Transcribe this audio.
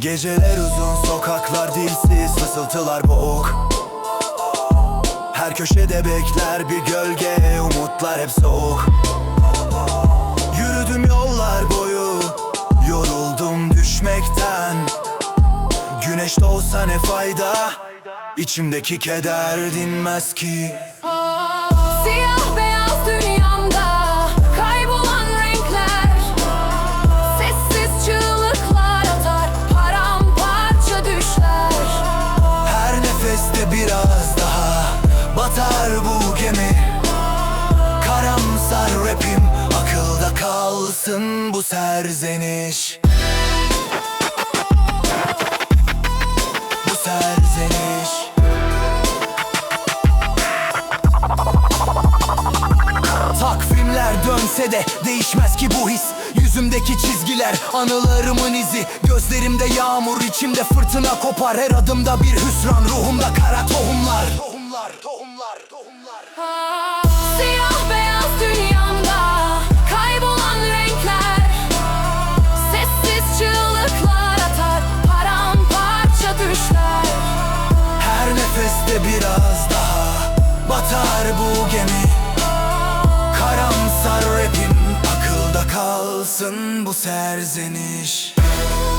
Geceler uzun sokaklar dilsiz fısıltılar boğuk. Her köşede bekler bir gölge umutlar hep soğuk. Yürüdüm yollar boyu Yoruldum düşmekten. Güneş doğsa ne fayda? İçimdeki keder dinmez ki. Siyah Batar bu gemi. Karamsar rapim. Akılda kalsın bu serzeniş. Bu serzeniş. Takvimler dönse de değişmez ki bu his. Yüzümdeki çizgiler anılarımın izi. Gözlerimde yağmur içimde fırtına kopar. Her adımda bir hüsran ruhumda kara tohumlar Tohumlar, tohumlar, tohumlar. Siyah beyaz dünyamda kaybolan renkler. Sessiz çığlıklar atar paramparça düşler. Her nefeste biraz daha batar bu gemi. Karamsar rapim akılda kalsın bu serzeniş Bu serzeniş